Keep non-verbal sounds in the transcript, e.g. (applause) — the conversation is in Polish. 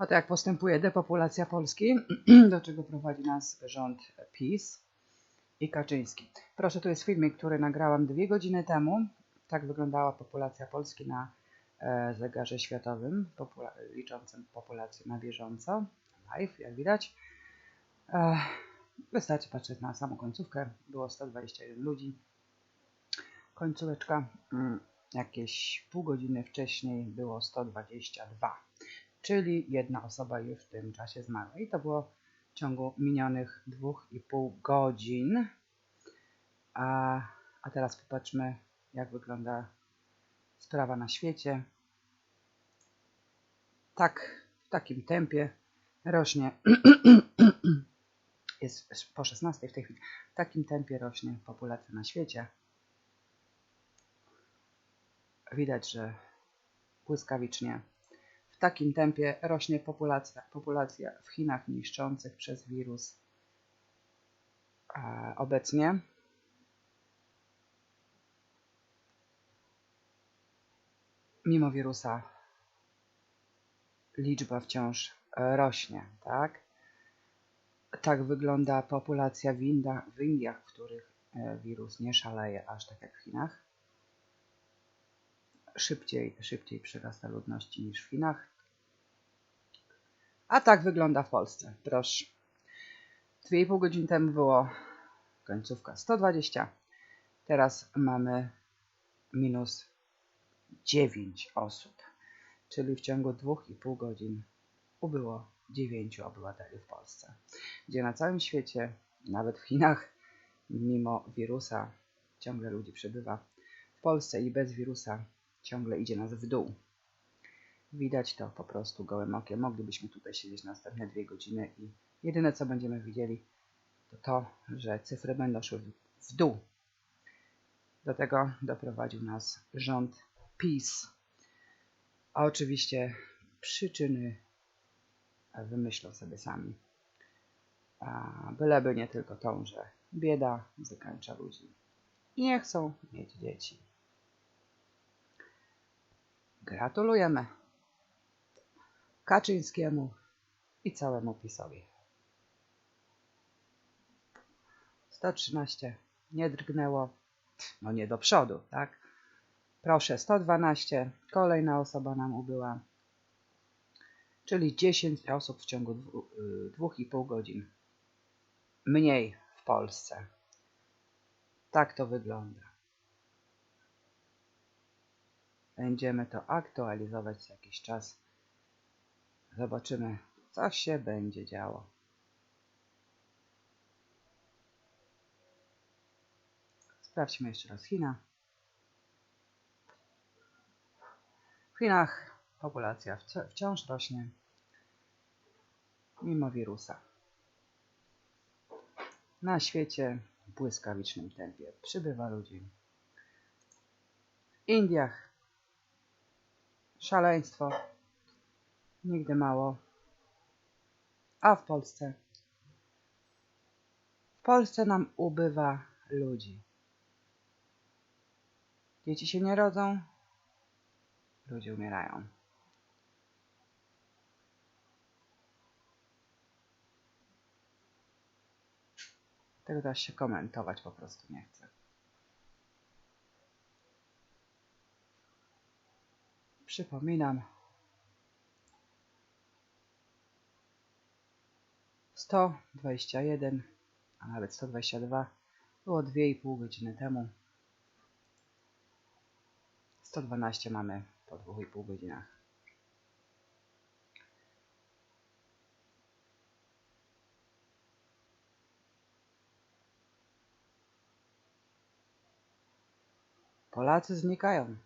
Oto jak postępuje depopulacja Polski, (clears throat) do czego prowadzi nas rząd PiS i Kaczyński. Proszę, tu jest filmik, który nagrałam dwie godziny temu. Tak wyglądała populacja Polski na e, zegarze światowym, popula liczącym populację na bieżąco, live, jak widać. E, wystarczy patrzeć na samą końcówkę. Było 121 ludzi. Końcóweczka mm, jakieś pół godziny wcześniej było 122 czyli jedna osoba już w tym czasie zmarła. I to było w ciągu minionych dwóch i pół godzin. A, a teraz popatrzmy, jak wygląda sprawa na świecie. Tak, w takim tempie rośnie, (clears throat) jest po 16 w tej chwili, w takim tempie rośnie populacja na świecie. Widać, że błyskawicznie takim tempie rośnie populacja, populacja w Chinach niszczących przez wirus e, obecnie. Mimo wirusa liczba wciąż e, rośnie, tak? Tak wygląda populacja w, w Indiach, w których e, wirus nie szaleje aż tak jak w Chinach szybciej, szybciej przyrasta ludności niż w Chinach. A tak wygląda w Polsce. Proszę. 2,5 godziny temu było końcówka 120. Teraz mamy minus 9 osób. Czyli w ciągu 2,5 godzin ubyło 9 obywateli w Polsce. Gdzie na całym świecie, nawet w Chinach, mimo wirusa ciągle ludzi przybywa. W Polsce i bez wirusa ciągle idzie nas w dół. Widać to po prostu gołym okiem. Moglibyśmy tutaj siedzieć następne dwie godziny i jedyne co będziemy widzieli to to, że cyfry będą szły w dół. Do tego doprowadził nas rząd PiS. A oczywiście przyczyny wymyślą sobie sami. A byleby nie tylko tą, że bieda wykańcza ludzi i nie chcą mieć dzieci. Gratulujemy Kaczyńskiemu i całemu PiSowi. 113 nie drgnęło, no nie do przodu, tak? Proszę, 112, kolejna osoba nam ubyła, czyli 10 osób w ciągu 2,5 godzin mniej w Polsce. Tak to wygląda. Będziemy to aktualizować za jakiś czas. Zobaczymy, co się będzie działo. Sprawdźmy jeszcze raz China. W Chinach populacja wciąż rośnie mimo wirusa. Na świecie w błyskawicznym tempie przybywa ludzi. W Indiach Szaleństwo. Nigdy mało. A w Polsce? W Polsce nam ubywa ludzi. Dzieci się nie rodzą, ludzie umierają. Tego też się komentować po prostu nie chcę. Przypominam. 121, a nawet 122 było 2,5 godziny temu. 112 mamy po 2,5 godzinach. Polacy znikają.